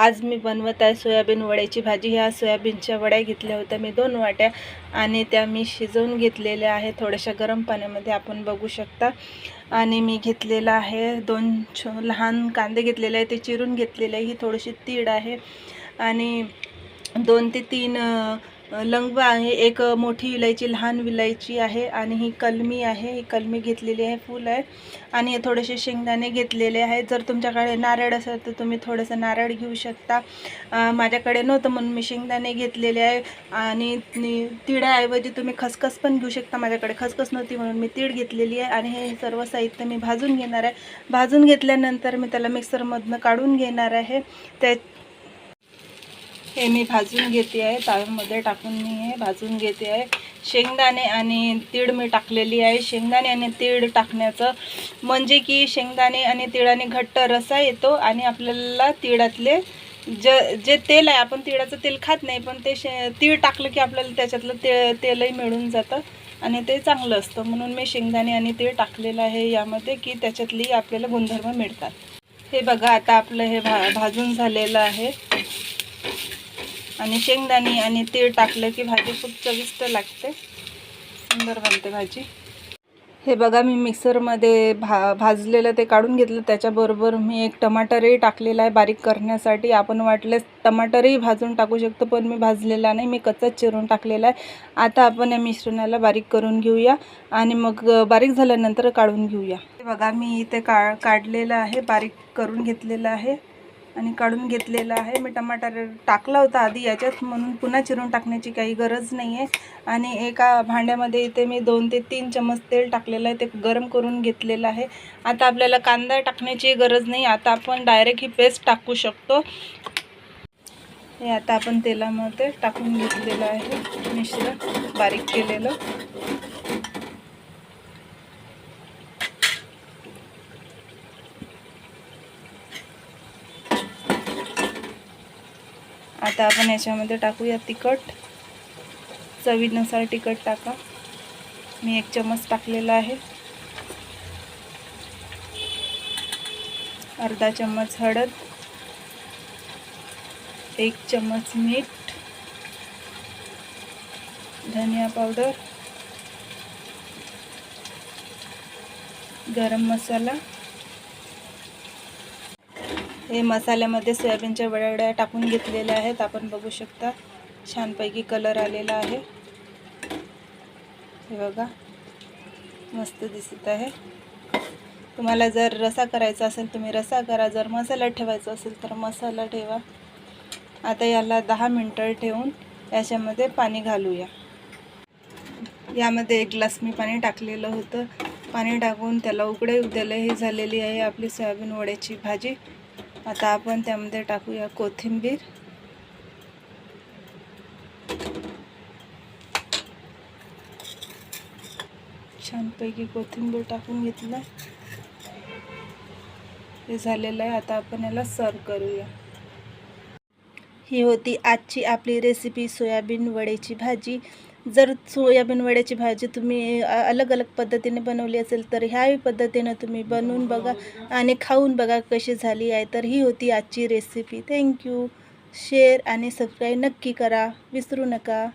आज मी बनवत आहे सोयाबीन वड्याची भाजी. ह्या सोयाबीनच्या वड्या घेतल्या होत्या मी दोन वाट्या आणि त्या मी शिजवून घेतलेल्या आहे थोड्याशा गरम पाण्यामध्ये आपण बघू शकता. आणि मी घेतलेला आहे दोन छो लहान कांदे घेतलेले आहे ते चिरून घेतलेले आहे. ही थोडीशी तीळ आहे. आणि दोन ते तीन लंग आहे. एक मोठी विलायची लहान विलायची आहे आणि ही कलमी आहे. ही कलमी घेतलेली आहे फूल आहे. आणि थोडेसे शेंगदाणे घेतलेले आहेत. जर तुमच्याकडे नारळ असेल तर तुम्ही थोडंसं नारळ घेऊ शकता. माझ्याकडे नव्हतं म्हणून मी शेंगदाणे घेतलेले आहे. आणि नि- तिळाऐवजी तुम्ही खसखस पण घेऊ शकता माझ्याकडे. खसखस नव्हती म्हणून मी तीळ घेतलेली आहे. आणि हे सर्व साहित्य मी भाजून घेणार आहे. भाजून घेतल्यानंतर मी त्याला मिक्सरमधनं काढून घेणार आहे. त्या हे मी भाजून घेते आहे. ताव्यामध्ये टाकून मी हे भाजून घेते आहे. शेंगदाणे आणि तीळ मी टाकलेली आहे. शेंगदाणे आणि तीळ टाकण्याचं म्हणजे की शेंगदाणे आणि तिळाने घट्ट रसा येतो आणि आपल्याला तिळातले ज जे तेल आहे आपण तिळाचं तेल खात नाही पण ते शे तीळ टाकलं की आपल्याला त्याच्यातलं ते तेलही मिळून जातं आणि ते चांगलं असतं. म्हणून मी शेंगदाणे आणि तीळ टाकलेलं आहे यामध्ये की त्याच्यातली आपल्याला गुणधर्म मिळतात. हे बघा आता आपलं हे भा भाजून झालेलं आहे. आणि शेंगदाणे आणि तीळ टाकलं की भाजी खूप चविष्ट लागते. सुंदर बनते भाजी. हे बघा मी मिक्सरमध्ये भा भाजलेलं ते काढून घेतलं. त्याच्याबरोबर मी एक टमाटरही टाकलेला आहे बारीक करण्यासाठी. आपण वाटल्यास टमाटरही भाजून टाकू शकतो पण मी भाजलेला नाही. मी कच्चाच चिरून टाकलेला आहे. आता आपण या मिश्रणाला बारीक करून घेऊया आणि मग बारीक झाल्यानंतर काढून घेऊया. हे बघा मी इथे का काढलेलं आहे बारीक करून घेतलेलं आहे. आणि काढून घेतलेलं आहे. मी टमाटर टाकला होता आधी याच्यात म्हणून पुन्हा चिरून टाकण्याची काही गरज नाही आहे आणि एका भांड्यामध्ये इथे मी दोन ते तीन चमच तेल टाकलेलं आहे. ते गरम करून घेतलेलं आहे. आता आपल्याला कांदा टाकण्याची गरज नाही. आता आपण डायरेक्ट ही पेस्ट टाकू शकतो. हे आता आपण तेलामध्ये टाकून घेतलेलं आहे. मिश्रण बारीक केलेलं. आता आपण याच्यामध्ये टाकूया तिखट. चवीनुसार तिखट टाका. मी एक चमच टाकलेला आहे. अर्धा चम्मच हळद. एक चम्मच मीठ. धनिया पावडर. गरम मसाला. हे मसाल्यामध्ये सोयाबीनच्या वड्या टाकून घेतलेल्या आहेत. आपण बघू शकता छानपैकी कलर आलेला आहे. हे बघा मस्त दिसत आहे. तुम्हाला जर रसा करायचा असेल तुम्ही रसा करा. जर मसाला ठेवायचा असेल तर मसाला ठेवा. आता याला दहा मिनटं ठेवून याच्यामध्ये पाणी घालूया. यामध्ये एक ग्लास मी पाणी टाकलेलं होतं. पाणी टाकून त्याला उकडे उद्याला हे झालेली आहे आपली सोयाबीन वड्याची भाजी. आता आपण त्यामध्ये टाकूया कोथिंबीर. छानपैकी कोथिंबीर टाकून घेतलं हे झालेलं आहे आता आपण याला सर्व करूया. ही होती आजची आपली रेसिपी सोयाबीन वड्याची भाजी. जर सोयाबीन वड्याची भाजी तुम्ही अलग अलग पद्धतीने बनवली असेल तर ह्याही पद्धतीनं तुम्ही बनवून बघा आणि खाऊन बघा कशी झाली आहे. तर ही होती आजची रेसिपी थँक्यू शेअर आणि सबस्क्राईब नक्की करा. विसरू नका.